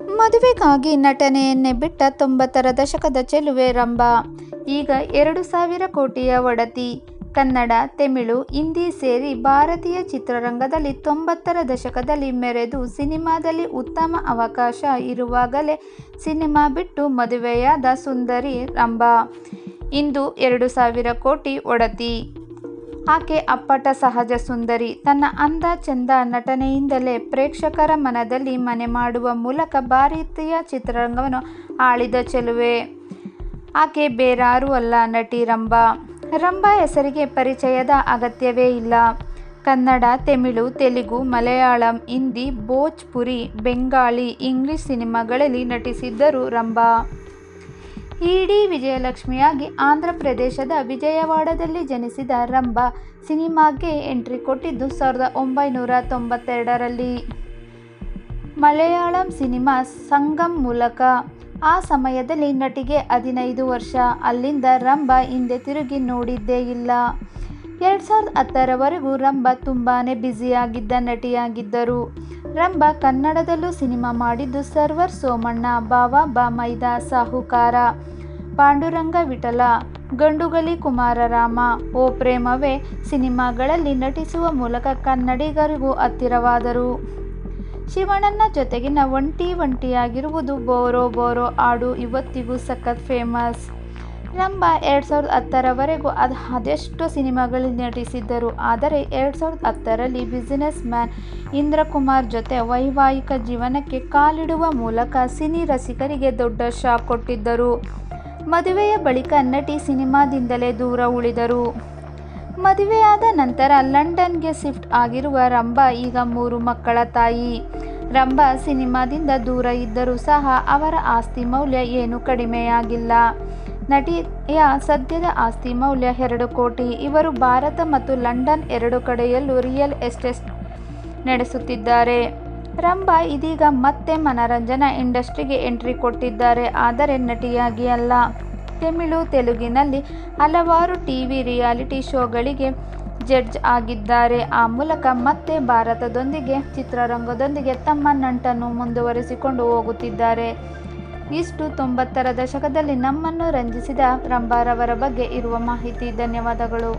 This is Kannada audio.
ಮದುವೆಗಾಗಿ ನಟನೆಯನ್ನೇ ಬಿಟ್ಟ ತೊಂಬತ್ತರ ದಶಕದ ಚೆಲುವೆ ರಂಭಾ ಈಗ ಎರಡು ಸಾವಿರ ಕೋಟಿಯ ಒಡತಿ. ಕನ್ನಡ, ತಮಿಳು, ಹಿಂದಿ ಸೇರಿ ಭಾರತೀಯ ಚಿತ್ರರಂಗದಲ್ಲಿ ತೊಂಬತ್ತರ ದಶಕದಲ್ಲಿ ಮೆರೆದು ಸಿನಿಮಾದಲ್ಲಿ ಉತ್ತಮ ಅವಕಾಶ ಇರುವಾಗಲೇ ಸಿನಿಮಾ ಬಿಟ್ಟು ಮದುವೆಯಾದ ಸುಂದರಿ ರಂಭಾ ಇಂದು ಎರಡು ಸಾವಿರ ಕೋಟಿ ಒಡತಿ. ಆಕೆ ಅಪ್ಪಟ ಸಹಜ ಸುಂದರಿ. ತನ್ನ ಅಂದ ಚೆಂದ, ನಟನೆಯಿಂದಲೇ ಪ್ರೇಕ್ಷಕರ ಮನದಲ್ಲಿ ಮನೆ ಮಾಡುವ ಮೂಲಕ ಭಾರತೀಯ ಚಿತ್ರರಂಗವನ್ನು ಆಳಿದ ಚೆಲುವೆ. ಆಕೆ ಬೇರಾರೂ ಅಲ್ಲ ನಟಿ ರಂಭಾ. ರಂಭಾ ಹೆಸರಿಗೆ ಪರಿಚಯದ ಅಗತ್ಯವೇ ಇಲ್ಲ. ಕನ್ನಡ, ತಮಿಳು, ತೆಲುಗು, ಮಲಯಾಳಂ, ಹಿಂದಿ, ಭೋಜ್-ಪುರಿ, ಬೆಂಗಾಳಿ, ಇಂಗ್ಲಿಷ್ ಸಿನಿಮಾಗಳಲ್ಲಿ ನಟಿಸಿದ್ದರು ರಂಭಾ. ಇ. ಡಿ. ವಿಜಯಲಕ್ಷ್ಮಿಯಾಗಿ ಆಂಧ್ರಪ್ರದೇಶದ ವಿಜಯವಾಡದಲ್ಲಿ ಜನಿಸಿದ ರಂಭ ಸಿನಿಮಾಗೆ ಎಂಟ್ರಿ ಕೊಟ್ಟಿದ್ದು ಸಾವಿರದ ಒಂಬೈನೂರ ತೊಂಬತ್ತೆರಡರಲ್ಲಿ. ಮಲಯಾಳಂ ಸಿನಿಮಾ ಸಂಗಮ್ ಮೂಲಕ. ಆ ಸಮಯದಲ್ಲಿ ನಟಿಗೆ ಹದಿನೈದು ವರ್ಷ. ಅಲ್ಲಿಂದ ರಂಭಾ ಹಿಂದೆ ತಿರುಗಿ ನೋಡಿದ್ದೇ ಇಲ್ಲ. ಎರಡು ಸಾವಿರದ ಹತ್ತರವರೆಗೂ ರಂಭ ತುಂಬಾ ಬ್ಯುಸಿಯಾಗಿದ್ದ ನಟಿಯಾಗಿದ್ದರು. ರಂಭಾ ಕನ್ನಡದಲ್ಲೂ ಸಿನಿಮಾ ಮಾಡಿದ್ದು ಸರ್ವರ್ ಸೋಮಣ್ಣ, ಬಾವ ಬಾ ಮೈದಾ, ಸಾಹುಕಾರ, ಪಾಂಡುರಂಗ ವಿಠಲ, ಗಂಡುಗಲಿ ಕುಮಾರರಾಮ, ಓ ಪ್ರೇಮವೇ ಸಿನಿಮಾಗಳಲ್ಲಿ ನಟಿಸುವ ಮೂಲಕ ಕನ್ನಡಿಗರಿಗೂ ಹತ್ತಿರವಾದರು. ಶಿವಣ್ಣನ ಜೊತೆಗಿನ ಒಂಟಿ ಒಂಟಿಯಾಗಿರುವುದು ಬೋರೋ ಬೋರೋ ಆಡು ಇವತ್ತಿಗೂ ಸಖತ್ ಫೇಮಸ್. ರಂಭಾ ಎರಡು ಸಾವಿರದ ಹತ್ತರವರೆಗೂ ಅದು ಅದೆಷ್ಟು ಸಿನಿಮಾಗಳಲ್ಲಿ ನಟಿಸಿದ್ದರು. ಆದರೆ ಎರಡು ಸಾವಿರದ ಹತ್ತರಲ್ಲಿ ಬಿಸಿನೆಸ್ ಮ್ಯಾನ್ ಇಂದ್ರಕುಮಾರ್ ಜೊತೆ ವೈವಾಹಿಕ ಜೀವನಕ್ಕೆ ಕಾಲಿಡುವ ಮೂಲಕ ಸಿನಿ ರಸಿಕರಿಗೆ ದೊಡ್ಡ ಶಾಕ್ ಕೊಟ್ಟಿದ್ದರು. ಮದುವೆಯ ಬಳಿಕ ನಟಿ ಸಿನಿಮಾದಿಂದಲೇ ದೂರ ಉಳಿದರು. ಮದುವೆಯಾದ ನಂತರ ಲಂಡನ್ಗೆ ಶಿಫ್ಟ್ ಆಗಿರುವ ರಂಭಾ ಈಗ ಮೂರು ಮಕ್ಕಳ ತಾಯಿ. ರಂಭಾ ಸಿನಿಮಾದಿಂದ ದೂರ ಇದ್ದರೂ ಸಹ ಅವರ ಆಸ್ತಿ ಮೌಲ್ಯ ಏನೂ ಕಡಿಮೆಯಾಗಿಲ್ಲ. ನಟಿಯ ಸದ್ಯದ ಆಸ್ತಿ ಮೌಲ್ಯ ಎರಡು ಕೋಟಿ. ಇವರು ಭಾರತ ಮತ್ತು ಲಂಡನ್ ಎರಡು ಕಡೆಯಲ್ಲೂ ರಿಯಲ್ ಎಸ್ಟೇಟ್ ನಡೆಸುತ್ತಿದ್ದಾರೆ. ರಂಭಾ ಇದೀಗ ಮತ್ತೆ ಮನರಂಜನಾ ಇಂಡಸ್ಟ್ರಿಗೆ ಎಂಟ್ರಿ ಕೊಟ್ಟಿದ್ದಾರೆ. ಆದರೆ ನಟಿಯಾಗಿ ಅಲ್ಲ. ತಮಿಳು, ತೆಲುಗಿನಲ್ಲಿ ಹಲವಾರು ಟಿವಿ ರಿಯಾಲಿಟಿ ಶೋಗಳಿಗೆ ಜಡ್ಜ್ ಆಗಿದ್ದಾರೆ. ಆ ಮೂಲಕ ಮತ್ತೆ ಭಾರತದೊಂದಿಗೆ, ಚಿತ್ರರಂಗದೊಂದಿಗೆ ತಮ್ಮ ನಂಟನ್ನು ಮುಂದುವರಿಸಿಕೊಂಡು ಹೋಗುತ್ತಿದ್ದಾರೆ. ಇಷ್ಟು ತೊಂಬತ್ತರ ದಶಕದಲ್ಲಿ ನಮ್ಮನ್ನು ರಂಜಿಸಿದ ರಂಭಾರವರ ಬಗ್ಗೆ ಇರುವ ಮಾಹಿತಿ. ಧನ್ಯವಾದಗಳು.